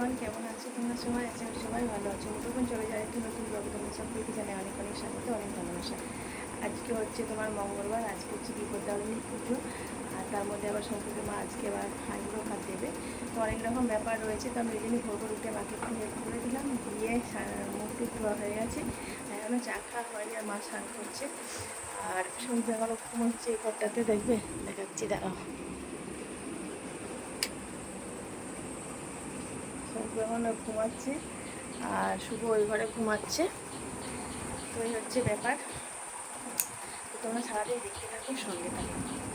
Everyone কেমন আছে? তোমরা সবাই আছে, আমি সবাই ভালো আছো। নতুন চলে যায় একটু নতুন ব্লগ তোমার সবাইকে জানে অনেক অনেক স্বাগত, অনেক ভালোবাসা। আজকে হচ্ছে তোমার মঙ্গলবার, আজকে হচ্ছে বিপদারণী পুজো। আর তার মধ্যে আবার শঙ্কুকে মা আজকে আবার হাঁড়িও ভাত দেবে। তো অনেক রকম ব্যাপার রয়েছে, তো আমি এই ভোর ভোর উঠে মাকে একটু হেল্প করে দিলাম। দিয়ে সা- মুখ ধোয়া হয়ে গেছে। এখনও চা খাওয়া হয়নি আর মা স্নান করছে। আর শঙ্কু এখনও ঘুমোচ্ছে এই ঘরটাতে। দেখবে, দেখাচ্ছি, দাঁড়াও। এখনও ঘুমাচ্ছে আর শুভ ওই ঘরে ঘুমাচ্ছে। তো এই হচ্ছে ব্যাপার। তোমরা সারাদিন দেখতে থাকো, সঙ্গে থাকো।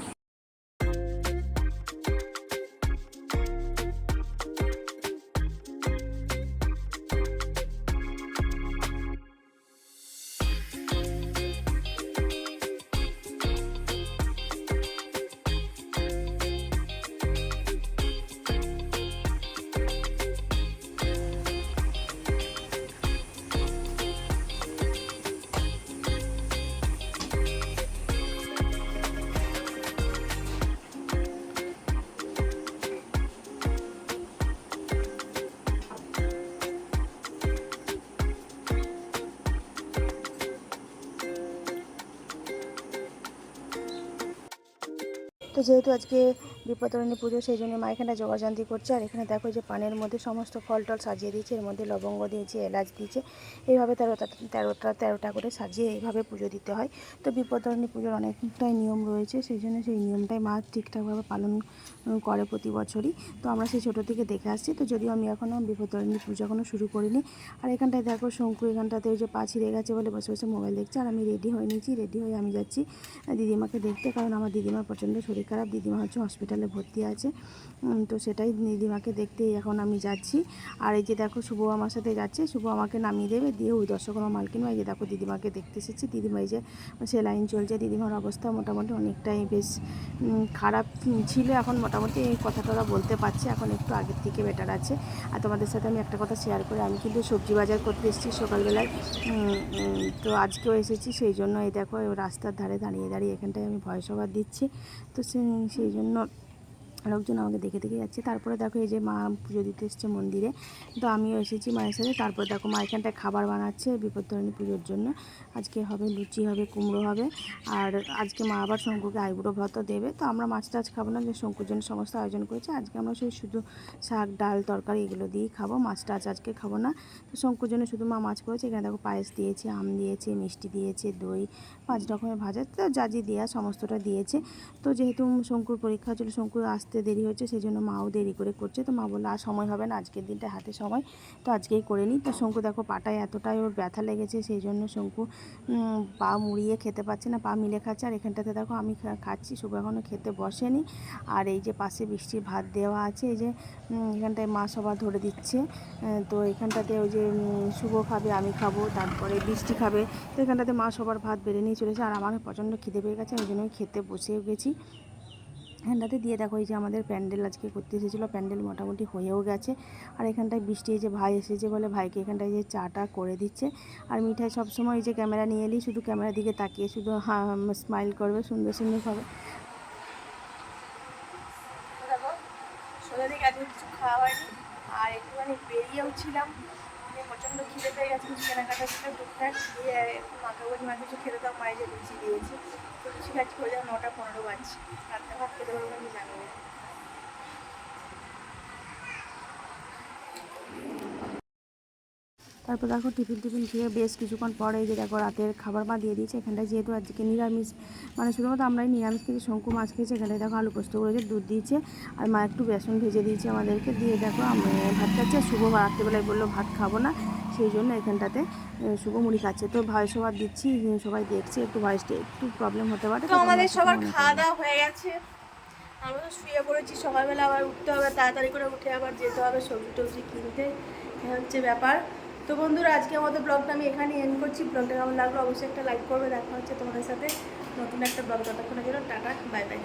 তো যেহেতু আজকে বিপদরণী পুজো, সেই জন্য মা এখানে জোগাড়জান্তি করছে। আর এখানে দেখো যে পানের মধ্যে সমস্ত ফল টল সাজিয়ে দিয়েছে, এর মধ্যে লবঙ্গ দিয়েছে, এলাচ দিয়েছে। এইভাবে তেরোটা তেরোটা তেরোটা করে সাজিয়ে এইভাবে পুজো দিতে হয়। তো বিপদরণী পুজোর অনেকটাই নিয়ম রয়েছে, সেই জন্য সেই নিয়মটাই মা ঠিকঠাকভাবে পালন করে প্রতি বছরই। তো আমরা সেই ছোটো থেকে দেখে আসছি। তো যদিও আমি এখনও বিপদরণী পুজো এখনও শুরু করিনি। আর এখানটায় দেখো শঙ্কু এখানটাতে ওই যে পা ছিঁড়ে গেছে বলে বসে বসে মোবাইল দেখছে। আর আমি রেডি হয়ে নিয়েছি, রেডি হয়ে আমি যাচ্ছি দিদিমাকে দেখতে। কারণ আমার দিদিমার প্রচণ্ড শরীর খারাপ। দিদিমা হচ্ছে হসপিটালে ভর্তি আছে। তো সেটাই দিদিমাকে দেখতেই এখন আমি যাচ্ছি। আর এই যে দেখো শুভ আমার সাথে যাচ্ছে। শুভ আমাকে নামিয়ে দেবে। দিয়ে ওই দর্শকর্মা মালকিনও এই যে দেখো দিদিমাকে দেখতে এসেছি। দিদিমা এই যে সেলাইন চলছে। দিদিমার অবস্থা মোটামুটি অনেকটাই বেশ খারাপ ছিল এখন মোটামুটি। এই কথাটা বলতে পারছি। এখন একটু আগের থেকে বেটার আছে। আর তোমাদের সাথে আমি একটা কথা শেয়ার করি। আমি কিন্তু সবজি বাজার করতে এসেছি সকালবেলায়। তো আজকেও এসেছি। সেই জন্য এই দেখো রাস্তার ধারে দাঁড়িয়ে দাঁড়িয়ে এখানটায় আমি ভয়েস ওভার দিচ্ছি। তো সেই জন্য লোকজন আমাকে দেখে দেখে যাচ্ছে। তারপরে দেখো এই যে মা পুজো দিতে এসছে মন্দিরে। তো আমিও এসেছি মায়ের সাথে। তারপরে দেখো মা এখানটায় খাবার বানাচ্ছে বিপত্তরণী পুজোর জন্য। আজকে হবে লুচি হবে, কুমড়ো হবে। আর আজকে মা আবার শঙ্কুকে আইবুড়ো ভাতও দেবে। তো আমরা মাছ টাছ খাব না, যে শঙ্কুর জন্য সমস্ত আয়োজন করেছে। আজকে আমরা সেই শুধু শাক, ডাল, তরকারি এগুলো দিয়েই খাব। মাছ টাছ আজকে খাব না। তো শঙ্কুর জন্য শুধু মা মাছ করেছে। এখানে দেখো পায়েস দিয়েছে, আম দিয়েছে, মিষ্টি দিয়েছে, দই, পাঁচ রকমের ভাজা। তো যা যা দেওয়া সমস্তটা দিয়েছে। তো যেহেতু শঙ্কুর পরীক্ষা ছিল শঙ্কুর আসতে দেরি হচ্ছে সেই জন্য মাও দেরি করে করছে। তো মা বলল, আর সময় হবে না, আজকের দিনটা হাতে সময়, তো আজকেই করে নিই। তো শঙ্কু দেখো, পাটায় এতটাই ওর ব্যথা লেগেছে সেই জন্য শঙ্কু পা মুড়িয়ে খেতে পারছে না, পা মিলে খাচ্ছে। আর এখানটাতে দেখো, আমি খাচ্ছি, শুভ এখনও খেতে বসেনি। আর এই যে পাশে বৃষ্টির ভাত দেওয়া আছে, এই যে এখানটায় মা সবার ধরে দিচ্ছে। তো এখানটাতে ওই যে শুভ খাবে, আমি খাব, তারপরে বৃষ্টি খাবে। তো এখানটাতে মা সবার ভাত বেড়ে নিয়ে চলেছে, আর আমার প্রচণ্ড খিদে পেয়ে গেছে ওই জন্য খেতে বসেও গেছি। এখানটাতে দিয়ে দেখো এই যে আমাদের প্যান্ডেল আজকে করতে এসেছিল, প্যান্ডেল মোটামুটি হয়েও গেছে। আর এখানটায় বৃষ্টি এই যে ভাই এসেছে বলে ভাইকে এখানটায় যে চাটা করে দিচ্ছে। আর মিঠাই সবসময় এই যে ক্যামেরা নিয়ে এলেই শুধু ক্যামেরার দিকে তাকিয়ে শুধু স্মাইল করবে, সুন্দর সুন্দরভাবে আর একটুখানি বেরিয়েও ছিলাম। কিছু কেনাকাটা ছিল টুকটাক দিয়ে মাকে মা কিছু খেতে দাও, মায়ের যে লুচি দিয়েছি। তো কিছু কাজ করে যাও নটা পনেরো বাজছে। ভাত খেতে পারব আমি জানি না। তারপর দেখো টিফিন টিফিন খেয়ে বেশ কিছুক্ষণ পরে যে দেখো রাতের খাবার মা দিয়ে দিয়েছে এখানটা যেহেতু আজকে নিরামিষ মানে শুধুমাত্র আমরাই নিরামিষ খেয়েছি শঙ্কু মাছ খেয়েছি, এখানটায় দেখো আলু পোস্ত করেছে, দুধ দিয়েছে, আর মা একটু বেসন ভেজে দিয়েছে আমাদেরকে, দিয়ে দেখো ভাত খাচ্ছে শুভ রাত্রিবেলায় বলল, ভাত খাব না। সেই জন্য এখানটাতে আহ, শুভ মুড়ি খাচ্ছে। তো ভয়েস ওভার দিচ্ছি সবাই দেখছে একটু ভয়েসটা একটু প্রবলেম হতে পারে তো আমাদের সবার খাওয়া দাওয়া হয়ে গেছে। আমরা তো শুয়ে পড়েছি সকালবেলা আবার উঠতে হবে তাড়াতাড়ি করে উঠে আবার যেতে হবে সবজি টবজি কিনতে। এই হচ্ছে ব্যাপার। তো বন্ধুরা আজকে আমাদের ব্লগটা আমি এখানে এন্ড করছি। ব্লগটা কেমন লাগল অবশ্যই একটা লাইক করবে দেখা হচ্ছে তোমাদের সাথে। নতুন একটা ব্লগ ততক্ষণের জন্য টাটা বাই বাই